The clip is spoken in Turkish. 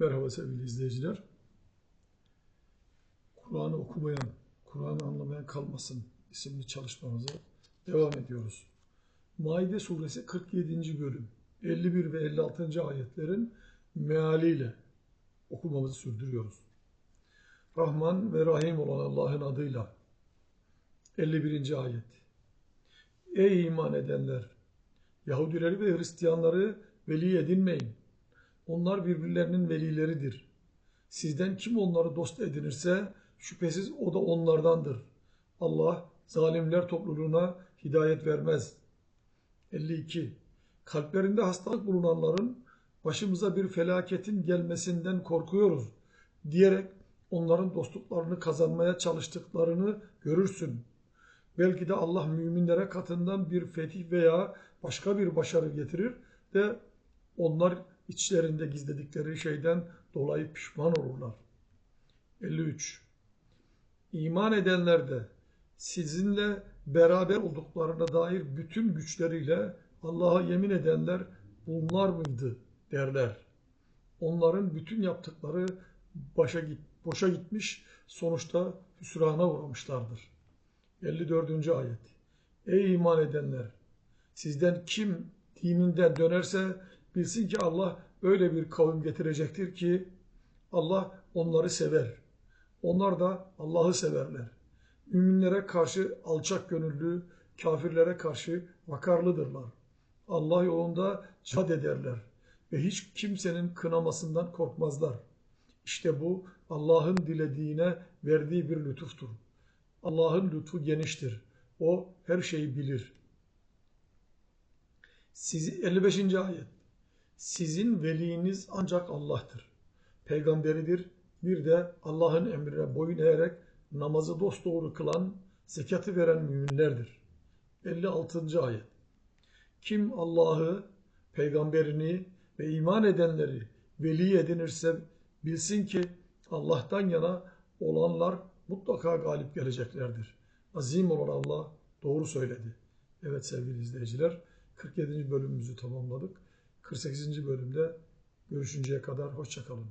Merhaba sevgili izleyiciler. Kur'an'ı okumayan, Kur'an'ı anlamayan kalmasın isimli çalışmamıza devam ediyoruz. Maide suresi 47. bölüm 51 ve 56. ayetlerin mealiyle okumamızı sürdürüyoruz. Rahman ve Rahim olan Allah'ın adıyla 51. ayet. Ey iman edenler! Yahudileri ve Hristiyanları veli edinmeyin. Onlar birbirlerinin velileridir. Sizden kim onları dost edinirse şüphesiz o da onlardandır. Allah zalimler topluluğuna hidayet vermez. 52. Kalplerinde hastalık bulunanların başımıza bir felaketin gelmesinden korkuyoruz diyerek onların dostluklarını kazanmaya çalıştıklarını görürsün. Belki de Allah müminlere katından bir fetih veya başka bir başarı getirir de onlar içlerinde gizledikleri şeyden dolayı pişman olurlar. 53. İman edenler de sizinle beraber olduklarına dair bütün güçleriyle Allah'a yemin edenler bunlar mıydı derler. Onların bütün yaptıkları başa git, boşa gitmiş, sonuçta hüsrana uğramışlardır. 54. ayet. Ey iman edenler! Sizden kim dininden dönerse bilsin ki Allah öyle bir kavim getirecektir ki Allah onları sever. Onlar da Allah'ı severler. Müminlere karşı alçak gönüllü, kafirlere karşı vakarlıdırlar. Allah yolunda cihad ederler ve hiç kimsenin kınamasından korkmazlar. İşte bu Allah'ın dilediğine verdiği bir lütuftur. Allah'ın lütfu geniştir. O her şeyi bilir. Sizi 55. ayet. Sizin veliniz ancak Allah'tır. Peygamberidir. Bir de Allah'ın emrine boyun eğerek namazı dosdoğru kılan, zekatı veren müminlerdir. 56. ayet. Kim Allah'ı, peygamberini ve iman edenleri veli edinirse bilsin ki Allah'tan yana olanlar mutlaka galip geleceklerdir. Azim olan Allah doğru söyledi. Evet sevgili izleyiciler 47. bölümümüzü tamamladık. 48. bölümde görüşünceye kadar hoşçakalın.